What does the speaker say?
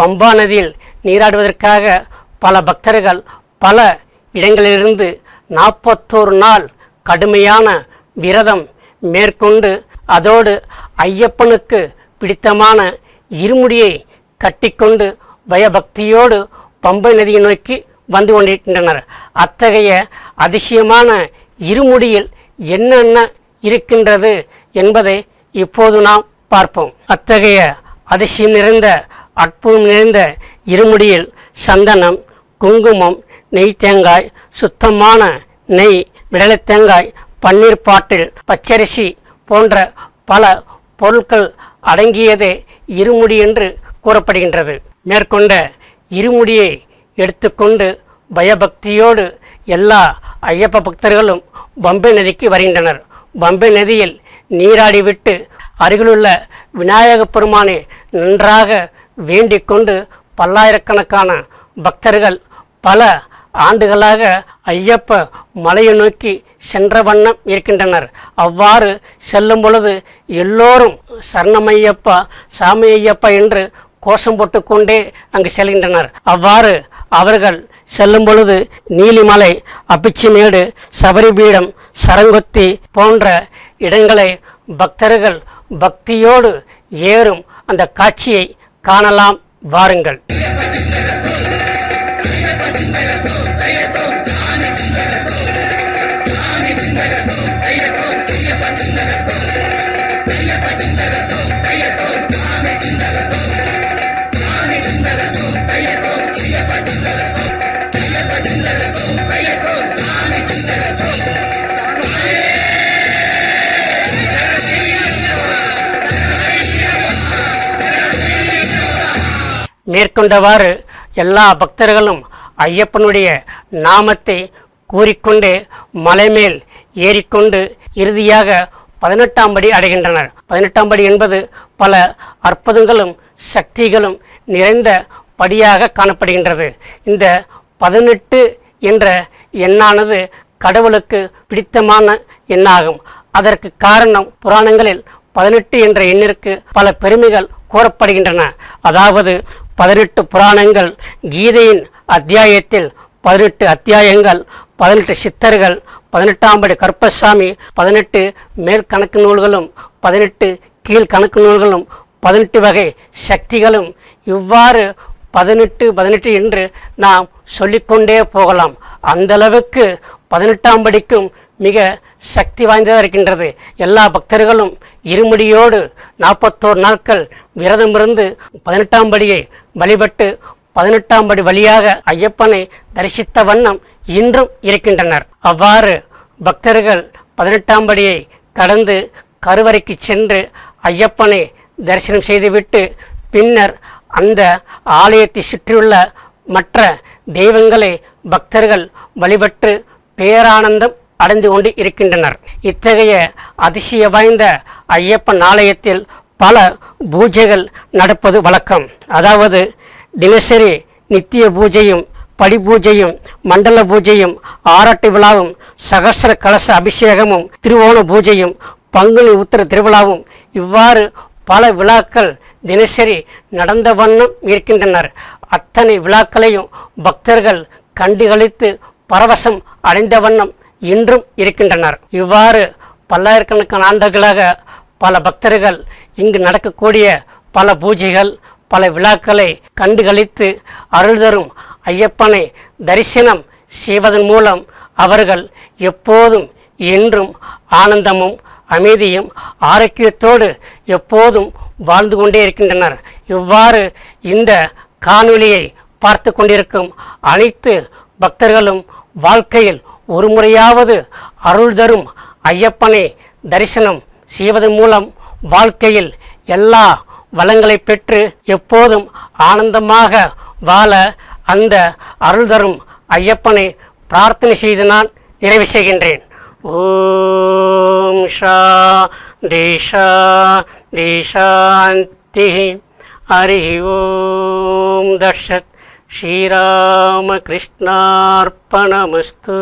பம்பா நதியில் நீராடுவதற்காக பல பக்தர்கள் பல இடங்களிலிருந்து நாற்பத்தோரு நாள் கடுமையான விரதம் மேற்கொண்டு அதோடு ஐயப்பனுக்கு பிடித்தமான இருமுடியை கட்டிக்கொண்டு பயபக்தியோடு பம்பை நதியை நோக்கி வந்து கொண்டிருக்கின்றனர். அத்தகைய அதிசயமான இருமுடியில் என்னென்ன இருக்கின்றது என்பதை இப்போது நாம் பார்ப்போம். அத்தகைய அதிசயம் நிறைந்த அற்புதம் நிறைந்த இருமுடியில் சந்தனம் குங்குமம் நெய் தேங்காய் சுத்தமான நெய் விடலை தேங்காய் பன்னீர் பாட்டில் பச்சரிசி போன்ற பல பொருட்கள் அடங்கியதே இருமுடி என்று கூறப்படுகின்றது. மேற்கொண்ட இருமுடியை எடுத்துக்கொண்டு பயபக்தியோடு எல்லா ஐயப்ப பக்தர்களும் பம்பை நதிக்கு வருகின்றனர். பம்பை நதியில் நீராடிவிட்டு அருகிலுள்ள விநாயகப் பெருமானை நன்றாக வேண்டிக் கொண்டு பல்லாயிரக்கணக்கான பக்தர்கள் பல ஆண்டுகளாக ஐயப்ப மலையை நோக்கி சென்ற வண்ணம் இருக்கின்றனர். அவ்வாறு செல்லும் பொழுது எல்லோரும் சரணமையப்பா சாமி ஐயப்பா என்று கோஷம் போட்டுக்கொண்டே அங்கு செல்கின்றனர். அவ்வாறு அவர்கள் செல்லும் பொழுது நீலிமலை அப்பிச்சிமேடு சபரிபீடம் சரங்கொத்தி போன்ற இடங்களை பக்தர்கள் பக்தியோடு ஏறும் அந்த காட்சியை காணலாம் வாருங்கள். மேற்கொண்டவாறு எல்லா பக்தர்களும் ஐயப்பனுடைய நாமத்தை கூறிக்கொண்டு மலைமேல் ஏறிக்கொண்டு இறுதியாக பதினெட்டாம் படி அடைகின்றனர். பதினெட்டாம் படி என்பது பல அற்புதங்களும் சக்திகளும் நிறைந்த படியாக காணப்படுகின்றது. இந்த பதினெட்டு என்ற எண்ணானது கடவுளுக்கு பிடித்தமான எண்ணாகும். அதற்கு காரணம் புராணங்களில் பதினெட்டு என்ற எண்ணிற்கு பல பெருமைகள் கூறப்படுகின்றன. அதாவது பதினெட்டு புராணங்கள் கீதையின் அத்தியாயத்தில் பதினெட்டு அத்தியாயங்கள் பதினெட்டு சித்தர்கள் பதினெட்டாம் படி கருப்பசாமி பதினெட்டு மேற்கணக்கு நூல்களும் பதினெட்டு கீழ்கணக்கு நூல்களும் பதினெட்டு வகை சக்திகளும் இவ்வாறு பதினெட்டு பதினெட்டு என்று நாம் சொல்லிக்கொண்டே போகலாம். அந்தளவுக்கு பதினெட்டாம் படிக்கும் மிக சக்தி வாய்ந்ததாக இருக்கின்றது. எல்லா பக்தர்களும் இருமுடியோடு நாற்பத்தோரு நாட்கள் விரதமிருந்து பதினெட்டாம் படியை வழிபட்டு பதினெட்டாம் படி வழியாக ஐயப்பனை தரிசித்த வண்ணம் இன்றும் இருக்கின்றனர். அவ்வாறு பக்தர்கள் பதினெட்டாம் படியை கடந்து கருவறைக்கு சென்று ஐயப்பனை தரிசனம் செய்துவிட்டு பின்னர் அந்த ஆலயத்தை சுற்றியுள்ள மற்ற தெய்வங்களை பக்தர்கள் வழிபட்டு பேரானந்தம் அடைந்து கொண்டு இருக்கின்றனர். இத்தகைய அதிசய வாய்ந்த ஐயப்பன் ஆலயத்தில் பல பூஜைகள் நடப்பது வழக்கம். அதாவது தினசரி நித்திய பூஜையும் படி பூஜையும் மண்டல பூஜையும் ஆராட்டு விழாவும் சகஸ்ர கலச அபிஷேகமும் திருவோண பூஜையும் பங்குனி உத்திர திருவிழாவும் இவ்வாறு பல விழாக்கள் தினசரி நடந்த வண்ணம் இருக்கின்றனர். அத்தனை விழாக்களையும் பக்தர்கள் கண்டுகளித்து பரவசம் அடைந்த வண்ணம் இன்றும் இருக்கின்றனர். இவ்வாறு பல்லாயிரக்கணக்கான ஆண்டுகளாக பல பக்தர்கள் இங்கு நடக்கக்கூடிய பல பூஜைகள் பல விழாக்களை கண்டுகளித்து அருள் தரும் ஐயப்பனை தரிசனம் செய்வதன் மூலம் அவர்கள் எப்போதும் என்றும் ஆனந்தமும் அமைதியும் ஆரோக்கியத்தோடு எப்போதும் வாழ்ந்து கொண்டே இருக்கின்றனர். இவ்வாறு இந்த காணொளியை பார்த்து கொண்டிருக்கும் அனைத்து பக்தர்களும் வாழ்க்கையில் ஒரு முறையாவது அருள் தரும் ஐயப்பனை தரிசனம் செய்வதன் மூலம் வாழ்க்கையில் எல்லா வளங்களை பெற்று எப்போதும் ஆனந்தமாக வாழ அந்த அருள் தரும் ஐயப்பனை பிரார்த்தனை செய்து நான் நிறைவு செய்கின்றேன். ஓம் ஷா தேஷா தேஷாந்தி ஹரி ஓம் தர்ஷத் ஸ்ரீராமகிருஷ்ணார்ப்பணமஸ்து